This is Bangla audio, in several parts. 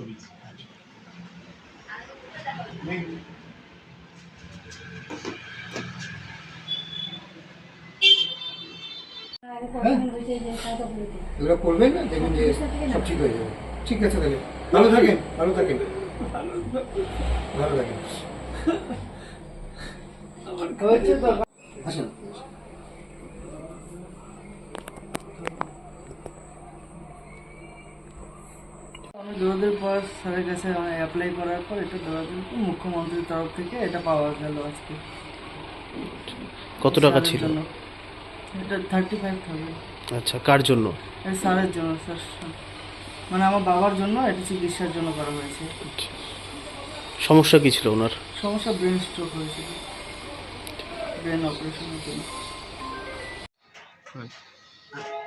ছবি এগুলো করবেন না? দেখবেন যে সব ঠিক হয়ে যাবে। ঠিক আছে তাহলে। ভালো থাকেন ভালো থাকেন। ভালো থাকেন। আসুন। আমি দৌড়াদের পর স্যারের কাছে অ্যাপ্লাই করার পর এটা দৌড়াদের পর মুখ্যমন্ত্রীর তরফ থেকে এটা পাওয়া গেল আজকে। কত টাকা ছিল? জন্য। এটা থার্টি ফাইভ থাউজেন্ড আচ্ছা কার জন্য? স্যারের জন্য স্যার। মানে আমার বাবার জন্য এটা চিকিৎসার জন্য করা হয়েছে। সমস্যা কি ছিল ওনার? সমস্যা ব্রেন স্ট্রোক হয়েছিল। ব্রেন অপারেশনের জন্য।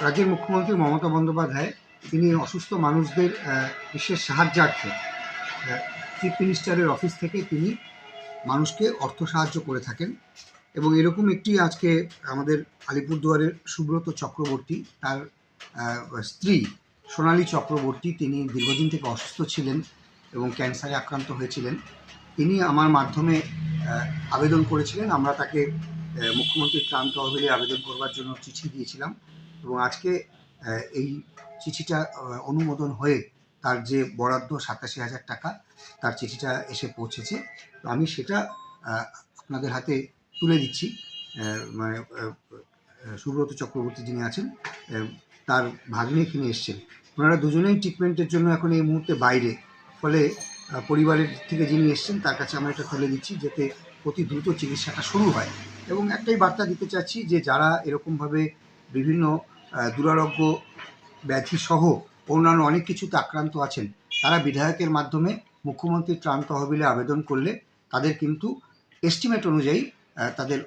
রাজ্যের মুখ্যমন্ত্রী মমতা বন্দ্যোপাধ্যায় তিনি অসুস্থ মানুষদের বিশেষ সাহায্যার্থে চিফ মিনিস্টারের অফিস থেকে তিনি মানুষকে অর্থ সাহায্য করে থাকেন। এবং এরকম একটি আজকে আমাদের আলিপুরদুয়ারের সুব্রত চক্রবর্তী, তার স্ত্রী সোনালী চক্রবর্তী, তিনি দীর্ঘদিন থেকে অসুস্থ ছিলেন এবং ক্যান্সারে আক্রান্ত হয়েছিলেন। তিনি আমার মাধ্যমে আবেদন করেছিলেন। আমরা তাকে মুখ্যমন্ত্রীর ত্রাণ তহবিলে আবেদন করবার জন্য চিঠি দিয়েছিলাম। এবং আজকে এই চিঠিটা অনুমোদন হয়ে তার যে বরাদ্দ সাতাশি হাজার টাকা, তার চিঠিটা এসে পৌঁছেছে। তো আমি সেটা আপনাদের হাতে তুলে দিচ্ছি। মানে সুব্রত চক্রবর্তী যিনি আছেন তার ভাগ্নে এখানে এসছেন। ওনারা দুজনেই ট্রিটমেন্টের জন্য এখন এই মুহূর্তে বাইরে। ফলে পরিবারের থেকে যিনি এসছেন, তার কাছে আমরা এটা তুলে দিচ্ছি যাতে অতি দ্রুত চিকিৎসাটা শুরু হয়। এবং একটাই বার্তা দিতে চাচ্ছি যে, যারা এরকমভাবে বিভিন্ন দুরারোগ্য ব্যাধি সহ অন্যান্য অনেক কিছুতে আক্রান্ত আছেন। তারা বিধায়কের মাধ্যমে মুখ্যমন্ত্রীর ত্রাণ তহবিলে আবেদন করলে তাদের কিন্তু এস্টিমেট অনুযায়ী তাদের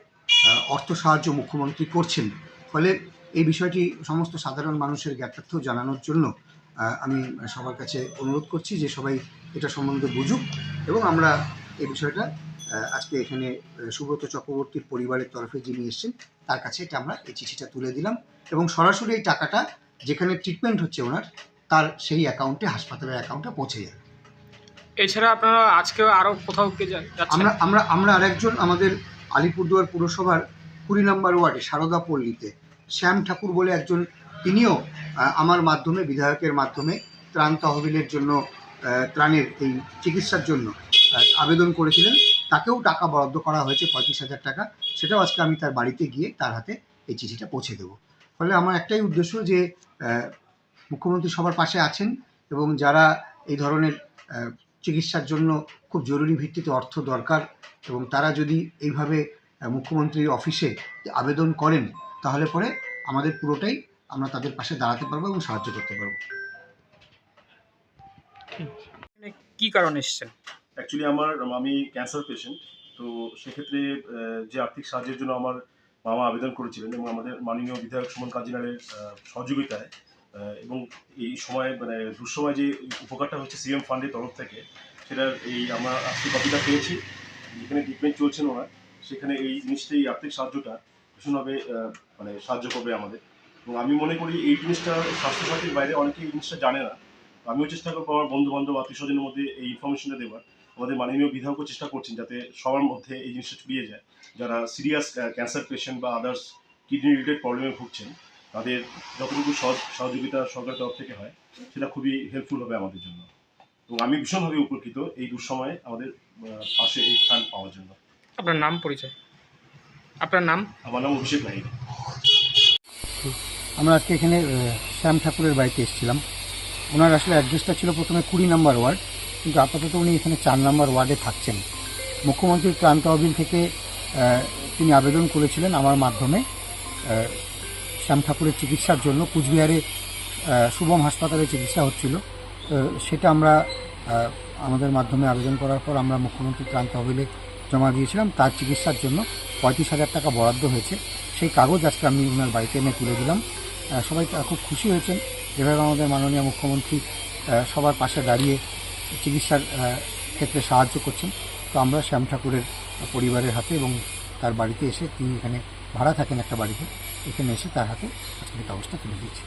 অর্থ সাহায্য মুখ্যমন্ত্রী করছেন। ফলে এই বিষয়টি সমস্ত সাধারণ মানুষের জ্ঞাতার্থ জানানোর জন্য আমি সবার কাছে অনুরোধ করছি যে সবাই এটা সম্বন্ধে বুঝুক এবং আমরা এই বিষয়টা আজকে এখানে সুব্রত চক্রবর্তীর পরিবারের তরফে যিনি এসেছেন, তার কাছে এটা আমরা এই চিঠিটা তুলে দিলাম এবং সরাসরি এই টাকাটা যেখানে ট্রিটমেন্ট হচ্ছে ওনার তার সেই অ্যাকাউন্টে হাসপাতালের অ্যাকাউন্টে পৌঁছে যাবে এছাড়া আপনারা আজকেও আরও কোথাও আমরা আমরা আমরা আরেকজন আমাদের আলিপুরদুয়ার পুরসভার কুড়ি নম্বর ওয়ার্ডে সারদা পল্লীতে শ্যাম ঠাকুর বলে একজন তিনিও আমার মাধ্যমে বিধায়কের মাধ্যমে ত্রাণ তহবিলের জন্য ত্রাণের এই চিকিৎসার জন্য আবেদন করেছিলেন। তাকেও টাকা বরাদ্দ করা হয়েছে পঁয়ত্রিশ হাজার টাকা। সেটাও আজকে আমি তার বাড়িতে গিয়ে তার হাতে এই চিঠিটা পৌঁছে দেবো। ফলে আমার একটাই উদ্দেশ্য যে মুখ্যমন্ত্রী সবার পাশে আছেন এবং যারা এই ধরনের চিকিৎসার জন্য খুব জরুরি ভিত্তিতে অর্থ দরকার এবং তারা যদি এইভাবে মুখ্যমন্ত্রীর অফিসে আবেদন করেন তাহলে পরে আমাদের পুরোটাই আমরা তাদের পাশে দাঁড়াতে পারব এবং সাহায্য করতে পারব। মানে কি কারণে এসেছেন? অ্যাকচুয়ালি আমার আমি ক্যান্সার পেশেন্ট তো সেক্ষেত্রে যে আর্থিক সাহায্যের জন্য আমার মামা আবেদন করেছিলেন এবং আমাদের মাননীয় বিধায়ক সুমন কাজিনারের সহযোগিতায় এবং এই সময় মানে দুঃসময় যে উপকারটা হচ্ছে সিএম ফান্ডের তরফ থেকে, সেটার এই আমরা আজকে কপিটা পেয়েছি। যেখানে ট্রিটমেন্ট চলছেন ওনার সেখানে এই জিনিসটা, এই আর্থিক সাহায্যটা ভীষণভাবে মানে সাহায্য করবে আমাদের। এবং আমি মনে করি এই জিনিসটা স্বাস্থ্যসাথীর বাইরে অনেকে এই জিনিসটা জানে না। আমিও চেষ্টা করব আমার বন্ধু বান্ধব আত্মীয় স্বজনের মধ্যে এই ইনফরমেশনটা দেওয়ার। আমাদের মাননীয় বিধায়কও চেষ্টা করছেন যাতে সবার মধ্যে এই জিনিসটা ছড়িয়ে যায়। যারা সিরিয়াস ক্যান্সার পেশেন্ট বা আদার্স কিডনি রিলেটেড প্রবলেমে ভুগছেন তাদের যতটুকু সহজ সহযোগিতা সরকারের তরফ থেকে হয় সেটা খুবই হেল্পফুল হবে আমাদের জন্য। এবং আমি ভীষণভাবে উপকৃত এই দুঃসময়ে আমাদের পাশে এই স্থান পাওয়ার জন্য। আপনার নাম পরিচয়? আপনার নাম? আমার নাম অভিষেক নাহিদ আমরা আজকে এখানে শ্যাম ঠাকুরের বাড়িতে এসেছিলাম। ওনার আসলে অ্যাড্রেসটা ছিল প্রথমে কুড়ি নম্বর ওয়ার্ড। কিন্তু আপাতত উনি এখানে চার নম্বর ওয়ার্ডে থাকছেন। মুখ্যমন্ত্রীর ত্রাণ তহবিল থেকে তিনি আবেদন করেছিলেন আমার মাধ্যমে শ্যাম ঠাকুরের চিকিৎসার জন্য। কুচবিহারে শুভম হাসপাতালে চিকিৎসা হচ্ছিল। সেটা আমরা আমাদের মাধ্যমে আবেদন করার পর আমরা মুখ্যমন্ত্রী ত্রাণ তহবিলে জমা দিয়েছিলাম। তার চিকিৎসার জন্য পঁয়ত্রিশ হাজার টাকা বরাদ্দ হয়েছে। সেই কাগজ আজকে আমি ওনার বাড়িতে এনে তুলে দিলাম। সবাই খুব খুশি হয়েছেন। যেভাবে আমাদের মাননীয় মুখ্যমন্ত্রী সবার পাশে দাঁড়িয়ে চিকিৎসার ক্ষেত্রে সাহায্য করছেন। তো আমরা শ্যাম ঠাকুরের পরিবারের হাতে এবং তার বাড়িতে এসে তিনি এখানে ভাড়া থাকেন একটা বাড়িতে। এখানে এসে তার হাতে আজকে কাগজটা তুলে দিয়েছি।